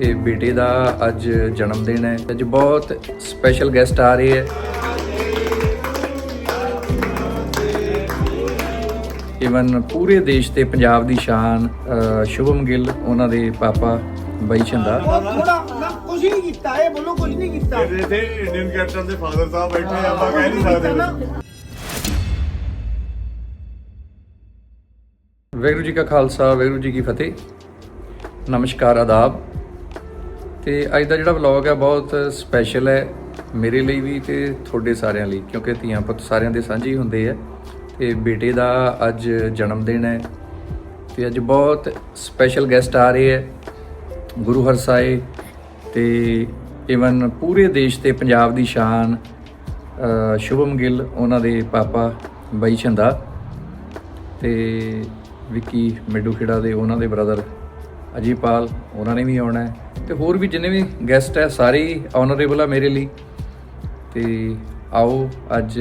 ਤੇ ਬੇਟੇ ਦਾ ਅੱਜ ਜਨਮ ਦਿਨ ਹੈ। ਅੱਜ ਬਹੁਤ ਸਪੈਸ਼ਲ ਗੈਸਟ ਆ ਰਹੇ ਹੈ। ਇਵਨ ਪੂਰੇ ਦੇਸ਼ ਤੇ ਪੰਜਾਬ ਦੀ ਸ਼ਾਨ ਸ਼ੁਭਮ ਗਿੱਲ ਉਹਨਾਂ ਦੇ ਪਾਪਾ ਬਾਈ ਨਾ ਕੁਝ ਨਹੀਂ ਕੀਤਾ ਇਹ ਬੋਲੋ ਕੁਝ ਨਹੀਂ ਕੀਤਾ। ਇਹਦੇ ਤੇ ਇੰਡੀਅਨ ਕੈਪਟਨ ਦੇ ਫਾਦਰ ਸਾਹਿਬ ਬੈਠੇ ਆ, ਆਪਾਂ ਕਹਿ ਨਹੀਂ ਸਕਦੇ। ਵਾਹਿਗੁਰੂ ਜੀ ਕਾ ਖਾਲਸਾ ਵਾਹਿਗੁਰੂ ਜੀ ਕੀ ਫਤਿਹ। ਨਮਸਕਾਰ ਆਦਾਬ। ਤੇ ਅੱਜ ਦਾ ਜਿਹੜਾ ਵਲੌਗ ਹੈ ਬਹੁਤ ਸਪੈਸ਼ਲ ਹੈ ਮੇਰੇ ਲਈ ਵੀ ਤੇ ਤੁਹਾਡੇ ਸਾਰਿਆਂ ਲਈ, ਕਿਉਂਕਿ ਧੀਆਂ ਪੁੱਤ ਸਾਰਿਆਂ ਦੇ ਸਾਂਝੇ ਹੀ ਹੁੰਦੇ ਆ। ਤੇ ਬੇਟੇ ਦਾ ਅੱਜ ਜਨਮ ਦਿਨ ਹੈ ਤੇ ਅੱਜ ਬਹੁਤ ਸਪੈਸ਼ਲ ਗੈਸਟ ਆ ਰਹੇ ਹੈ ਗੁਰੂ ਹਰਸਾਏ ਤੇ ਇਵਨ ਪੂਰੇ ਦੇਸ਼ ਤੇ ਪੰਜਾਬ ਦੀ ਸ਼ਾਨ ਸ਼ੁਭਮ ਗਿੱਲ, ਉਹਨਾਂ ਦੇ ਪਾਪਾ ਬਾਈ ਛੰਦਾ ਤੇ ਵਿੱਕੀ ਮਿੱਡੂ ਖੇੜਾ ਦੇ ਉਹਨਾਂ ਦੇ ਬ੍ਰਦਰ ਅਜੀਪਾਲ, ਉਹਨਾਂ ਨੇ ਵੀ ਆਉਣਾ ਹੈ ਤੇ ਹੋਰ ਵੀ ਜਿੰਨੇ ਵੀ ਗੈਸਟ ਹੈ, ਸਾਰੇ ਆਨਰੇਬਲ ਆ ਮੇਰੇ ਲਈ। ਤੇ ਆਓ ਅੱਜ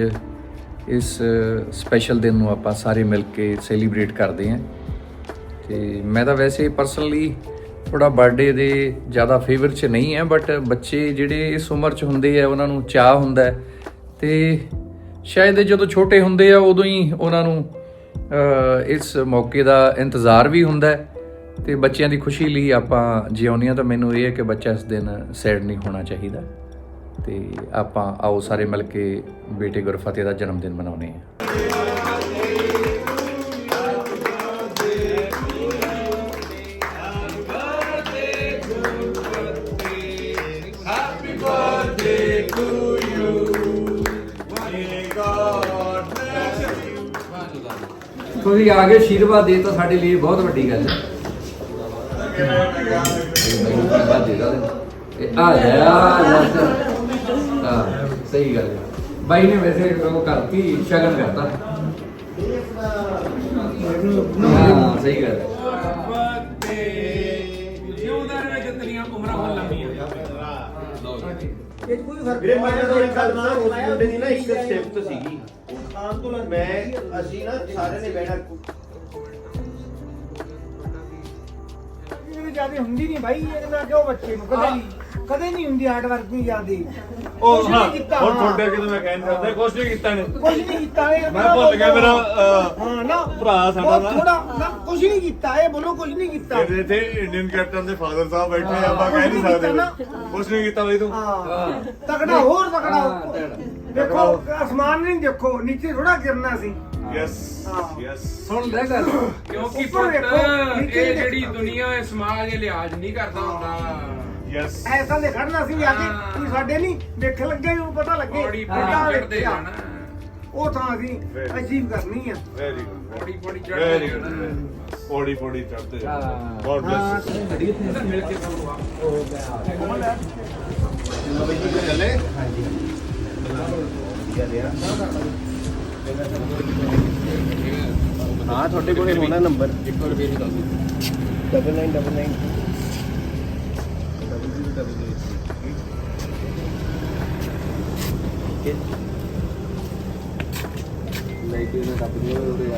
ਇਸ ਸਪੈਸ਼ਲ ਦਿਨ ਨੂੰ ਆਪਾਂ ਸਾਰੇ ਮਿਲ ਕੇ ਸੈਲੀਬ੍ਰੇਟ ਕਰਦੇ ਹਾਂ। ਤੇ ਮੈਂ ਤਾਂ ਵੈਸੇ ਪਰਸਨਲੀ ਥੋੜਾ ਬਰਥਡੇ ਦੇ ਜ਼ਿਆਦਾ ਫੇਵਰ ਚ ਨਹੀਂ ਹੈ ਬਟ ਬੱਚੇ ਜਿਹੜੇ ਇਸ ਉਮਰ ਚ ਹੁੰਦੇ ਆ, ਉਹਨਾਂ ਨੂੰ ਚਾਹ ਹੁੰਦਾ ਹੈ। ਤੇ ਸ਼ਾਇਦ ਜਦੋਂ ਛੋਟੇ ਹੁੰਦੇ ਆ, ਉਦੋਂ ਹੀ ਉਹਨਾਂ ਨੂੰ ਇਸ ਮੌਕੇ ਦਾ ਇੰਤਜ਼ਾਰ ਵੀ ਹੁੰਦਾ ਹੈ। ਤੇ ਬੱਚਿਆਂ ਦੀ ਖੁਸ਼ੀ ਲਈ ਆਪਾਂ ਜਿਉਂਦੇ ਹਾਂ ਤਾਂ ਮੈਨੂੰ ਇਹ ਹੈ ਕਿ ਬੱਚਾ ਇਸ ਦਿਨ ਸੈਡ ਨਹੀਂ ਹੋਣਾ ਚਾਹੀਦਾ ਤੇ ਆਪਾਂ ਆਓ ਸਾਰੇ ਮਿਲ ਕੇ ਬੇਟੇ ਗੁਰਫਤਿਹ ਦਾ ਜਨਮ ਦਿਨ ਮਨਾਉਨੇ ਆ ਤੁਸੀਂ ਆ ਕੇ ਆਸ਼ੀਰਵਾਦ ਦੇ ਤਾਂ ਸਾਡੇ ਲਈ ਬਹੁਤ ਵੱਡੀ ਗੱਲ ਹੈ ਆਸ਼ੀਰਵਾਦ ਦੇ ਦਾ ਇਹ ਆ ਜਾ ਹਾਂ ਸਹੀ ਗੱਲ ਹੈ ਬਾਈ ਨੇ ਵੈਸੇ ਉਹ ਕਰਤੀ ਸ਼ਗਨ ਕਰਤਾ ਹਾਂ ਸਹੀ ਗੱਲ ਹੈ ਇਹ 'ਚ ਕੋਈ ਫ਼ਰਕ ਵੀਰੇ ਮੈਂ ਜਦੋਂ ਇੱਕ ਗੱਲ ਨਾ ਉਸ ਮੁੰਡੇ ਦੀ ਨਾ ਇੱਕ ਸਿਫਤ ਸੀਗੀ ਖਾਣ ਤੋਂ ਲੱਗ ਮੈਂ ਅਸੀਂ ਨਾ ਸਾਰੇ ਨੇ ਬਹਿਣਾ ਇਹ ਜ਼ਿਆਦਾ ਹੁੰਦੀ ਨਹੀਂ ਭਾਈ ਇਹ ਮੈਂ ਕਿਉਂ ਬੱਚੇ ਨੂੰ? ਕਦੇ ਨਹੀਂ ਕਦੇ ਨਹੀਂ ਹੁੰਦੀ ਹਾਰਡ ਵਰਕ ਨਹੀਂ ਜਿਆਦੀ ਉਹ ਹਾਂ ਹੁਣ ਤੁਹਾਡੇ ਕਿਤੇ ਮੈਂ ਕਹਿ ਨਹੀਂ ਸਕਦਾ ਕੁਛ ਨਹੀਂ ਕੀਤਾ ਨੇ ਕੁਝ ਨਹੀਂ ਕੀਤਾ ਇਹ ਮੈਂ ਭੁੱਲ ਗਿਆ ਮੇਰਾ ਹਾਂ ਨਾ ਭਰਾ ਸਾਡਾ ਨਾ। ਥੋੜਾ ਨਾ ਕੁਝ ਨਹੀਂ ਕੀਤਾ ਇਹ ਬੋਲੋ ਕੁਝ ਨਹੀਂ ਕੀਤਾ। ਇਹਦੇ ਤੇ ਇੰਡੀਅਨ ਕੈਪਟਨ ਦੇ ਫਾਦਰ ਸਾਹਿਬ ਬੈਠੇ ਆ, ਆਪਾਂ ਕਹਿ ਨਹੀਂ ਕੁਛ ਸਕਦੇ। ਕੀਤਾ ਕੁਛ ਨਹੀਂ ਕੀਤਾ ਬਈ ਤੂੰ। ਹਾਂ। ਤਕੜਾ ਹੋਰ ਤਕੜਾ। ਦੇਖੋ ਅਸਮਾਨ ਨਹੀਂ ਦੇਖੋ ਨੀਚੇ ਥੋੜਾ ਗਿਰਨਾ ਸੀ। ਯੈਸ ਹਾਂ। ਯੈਸ ਸੁਣ ਲੈ ਗੱਲ। ਕਿਉਂਕਿ ਉੱਪਰ ਪੁੱਤ ਵੇਖੋ, ਨੀਚੇ ਇਹ ਜਿਹੜੀ ਦੇਖੋ। ਦੁਨੀਆ ਇਹ ਸਮਾਜ ਇਹ ਲਿਹਾਜ਼ ਨਹੀਂ ਕਰਦਾ ਹੁੰਦਾ। ਯੈਸ ਐਸਾ ਦੇ ਖੜਨਾ ਸੀ ਵੀ ਆ ਕੇ ਹਾਂ। ਕੋਈ ਸਾਡੇ ਨਹੀਂ ਦੇਖ ਲੱਗੇ ਨੂੰ ਪਤਾ ਲੱਗੇ। ਬੜੀ ਬੇਟਾ ਬੜੀ ਚੜਦੇ ਵੇਖਿਆ। ਜਾਣਾ ਉਹ ਥਾਂ ਅਸੀਂ Very. ਅਜੀਬ ਕਰਨੀ ਆ। ਵੈਰੀ ਗੁੱਡ ਬੜੀ ਬੜੀ ਵੈਰੀ ਚੜਦੇ ਗੁੱਡ ਜਾਣਾ ਪੌੜੀ ਪੌੜੀ ਚੜਦੇ ਹਾਂ। ਗੋਡ ਬlesਸ ਇੱਧਰ ਮਿਲ ਕੇ ਸਾਨੂੰ ਹਾਂ ਤੁਹਾਡੇ ਕੋਲੇ ਹੋਣਾ ਨੰਬਰ ਇੱਕ ਵਾਰ ਫੇਰ ਦੱਸ 9999 ਲੈ ਕੇ ਰੱਬ ਦੇ